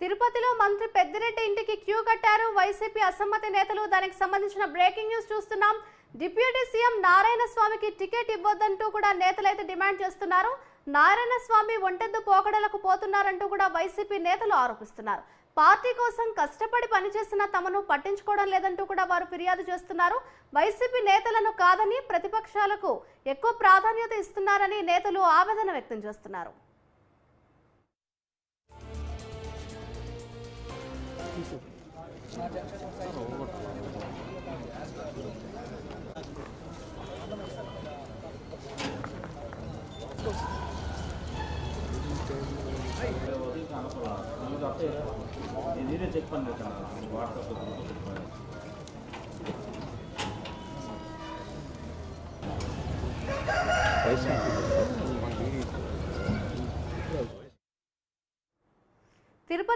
తిరుపతిలో మంత్రి పెద్దిరెడ్డి ఇంటికి క్యూ కట్టారు. వైసీపీ అసమ్మతి నేతలు దానికి సంబంధించిన బ్రేకింగ్ న్యూస్ చూస్తున్నాం. డిప్యూటీ సీఎం నారాయణ స్వామికి టికెట్ ఇవ్వొద్దంటూ కూడా నేతలైతే డిమాండ్ చేస్తున్నారు. నారాయణ స్వామి ఒంటెద్దు పోకడలకు పోతున్నారంటూ కూడా వైసీపీ నేతలు ఆరోపిస్తున్నారు. పార్టీ కోసం కష్టపడి పనిచేసిన తమను పట్టించుకోవడం లేదంటూ కూడా వారు ఫిర్యాదు చేస్తున్నారు. వైసీపీ నేతలను కాదని ప్రతిపక్షాలకు ఎక్కువ ప్రాధాన్యత ఇస్తున్నారని నేతలు ఆవేదన వ్యక్తం చేస్తున్నారు. இதே செக் பண்ணிருக்கேன் வாட்ஸ்அப்பில் கொடுத்துருப்பேன் பைசா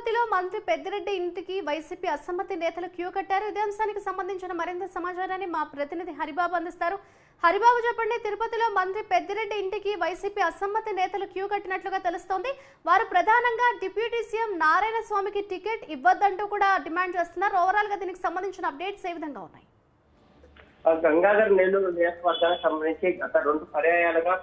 తిరుపతిలో మంత్రి పెద్దిరెడ్డి ఇంటికి వైసీపీ అసమ్మతి నేతలు క్యూ కట్టారు. ఇదే అంశానికి సంబంధించిన మరింత సమాచారాన్ని మా ప్రతినిధి హరిబాబు అందిస్తారు. హరిబాబు చెప్పండి తిరుపతిలో మంత్రి పెద్దిరెడ్డి ఇంటికి వైసీపీ అసమ్మతి నేతలు క్యూ కట్టినట్లుగా తెలుస్తోంది. వారు ప్రధానంగా డిప్యూటీ సీఎం నారాయణ స్వామికి టికెట్ ఇవ్వద్దంటూ కూడా డిమాండ్ చేస్తున్నారు. ఓవరాల్గా దీనికి సంబంధించిన అప్డేట్స్ ఏ విధంగా ఉన్నాయి? గంగాధర్ నెల్లూరు నియోజకవర్గానికి సంబంధించి గత రెండు పర్యాయాలుగా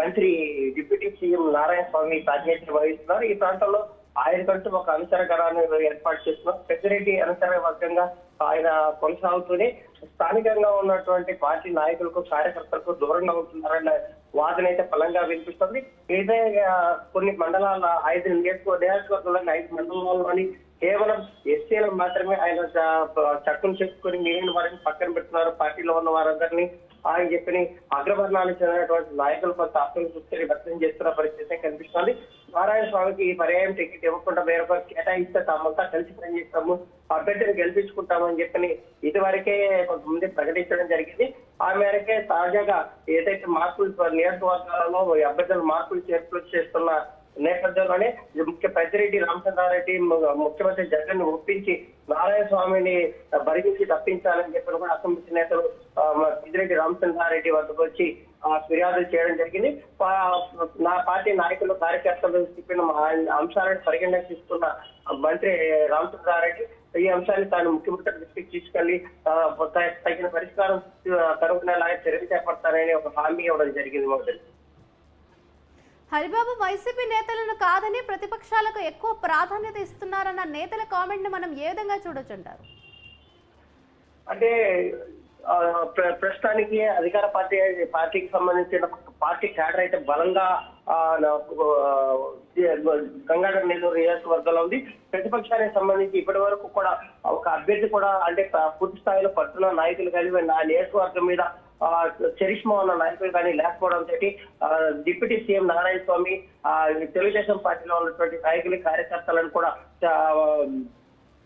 మంత్రి డిప్యూటీ సీఎం నారాయణ స్వామి ప్రాతినిధ్యం వహిస్తున్నారు. ఈ ప్రాంతంలో ఆయనకంటూ ఒక అనుచర గణాన్ని ఏర్పాటు చేస్తున్నారు. పెద్దిరెడ్డి అనుసర వర్గంగా ఆయన కొనసాగుతూనే స్థానికంగా ఉన్నటువంటి పార్టీ నాయకులకు కార్యకర్తలకు దూరంగా ఉంటున్నారన్న వాదన అయితే బలంగా వినిపిస్తుంది. ఇదే కొన్ని మండలాల ఐదు నియోజకవర్గ నియోజకవర్గంలోని ఐదు మండలాల్లోని కేవలం ఎస్సీలకు మాత్రమే ఆయన చట్టం చెప్పుకొని మిగిలిన వారిని పక్కన పెడుతున్నారు. పార్టీలో ఉన్న వారందరినీ ఆయన చెప్పిన అగ్రవర్ణాలకు చెందినటువంటి నాయకులు కొంత అసంతృప్తిని వ్యక్తం చేస్తున్న పరిస్థితి కనిపిస్తుంది. నారాయణ స్వామికి ఈ పర్యాయం టికెట్ ఇవ్వకుండా వేరొకరు కేటాయిస్తే తామంతా కలిసి పనిచేస్తాము. అభ్యర్థిని గెలిపించుకుంటామని చెప్పని ఇదివరకే కొంతమంది ప్రకటించడం జరిగింది. ఆ మేరకే తాజాగా ఏదైతే మార్పులు నియోజకవర్గాలలో అభ్యర్థులు మార్పులు చేర్పులు చేస్తున్న నేపథ్యంలోనే ముఖ్య పెద్దిరెడ్డి రామచంద్రారెడ్డి ముఖ్యమంత్రి జగన్ ఒప్పించి నారాయణ స్వామిని భరించి తప్పించాలని చెప్పిన కూడా అసెంబ్లీ నేతలు పెద్దిరెడ్డి రామచంద్రారెడ్డి వద్దకు వచ్చి ఆ, ఫిర్యాదులు చేయడం జరిగింది. నా పార్టీ నాయకులు కార్యకర్తలు చెప్పిన మా అంశాలను పరిగణన తీసుకున్న మంత్రి రామచంద్రారెడ్డి ఈ అంశాన్ని తాను ముఖ్యమంత్రి దృష్టికి తీసుకెళ్ళి తగిన పరిష్కారం కనుగొనేలాగా చర్యలు చేపడతానని ఒక హామీ ఇవ్వడం జరిగింది మొదటి హరిబాబు వైసీపీ నేతలను కాదని ప్రతిపక్షాలకు ఎక్కువ ప్రాధాన్యత ఇస్తున్నారన్న నేతల కామెంట్ని మనం ఏ విధంగా చూడొచ్చు అంటారు అంటే ప్ర- ప్రస్తుతానికి అధికార పార్టీ పార్టీకి సంబంధించిన పార్టీ క్యాడర్ అయితే బలంగా ఆ, గంగాధర నెల్లూరు నియోజకవర్గంలో ఉంది. ప్రతిపక్షానికి సంబంధించి ఇప్పటి వరకు కూడా ఒక అభ్యర్థి కూడా అంటే పూర్తి స్థాయిలో పట్టున నాయకులు కలిగి నా నియోజకవర్గం మీద చరిష్మా ఉన్న నాయకులు కానీ లేకపోవడం తోటి ఆ, డిప్యూటీ సీఎం నారాయణ స్వామి ఆ, తెలుగుదేశం పార్టీలో ఉన్నటువంటి నాయకులు కార్యకర్తలను కూడా చా-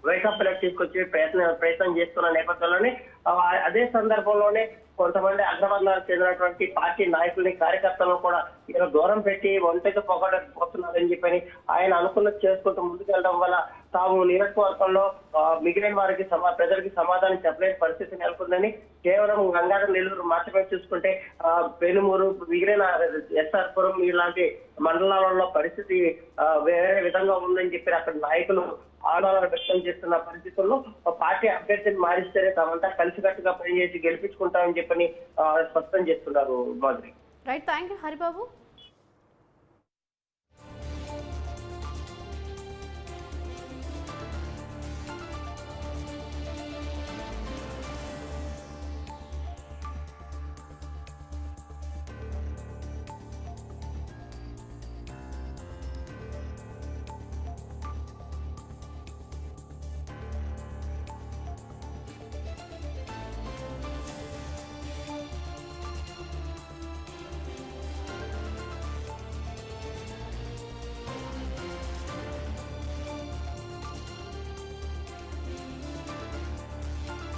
వైకాపాలకు తీసుకొచ్చే ప్రయత్నం ప్రయత్నం చేస్తున్న నేపథ్యంలోనే అదే సందర్భంలోనే కొంతమంది అగ్రవర్ణాలకు చెందినటువంటి పార్టీ నాయకుల్ని కార్యకర్తలను కూడా ఇలా దూరం పెట్టి ఒంటరికి పోగొట్టకపోతున్నారని చెప్పని ఆయన అనుకున్నది చేసుకుంటూ ముందుకెళ్ళడం వల్ల తాము నియోజకవర్గంలో మిగిలిన వారికి సమా ప్రజలకి సమాధానం చెప్పలేని పరిస్థితి నెలకొందని కేవలం గంగారం నెల్లూరు మాత్రమే చూసుకుంటే పెనుమూరు మిగిలిన ఎస్ఆర్పురం ఇలాంటి మండలాలలో పరిస్థితి వేరే విధంగా ఉందని చెప్పి అక్కడ నాయకులు ఆందోళన వ్యక్తం చేస్తున్న పరిస్థితుల్లో పార్టీ అభ్యర్థిని మారిస్తేనే తామంతా కలిసికట్టుగా పనిచేసి గెలిపించుకుంటామని చెప్పని స్పష్టం చేస్తున్నారు Madhuri right thank you Haribabu.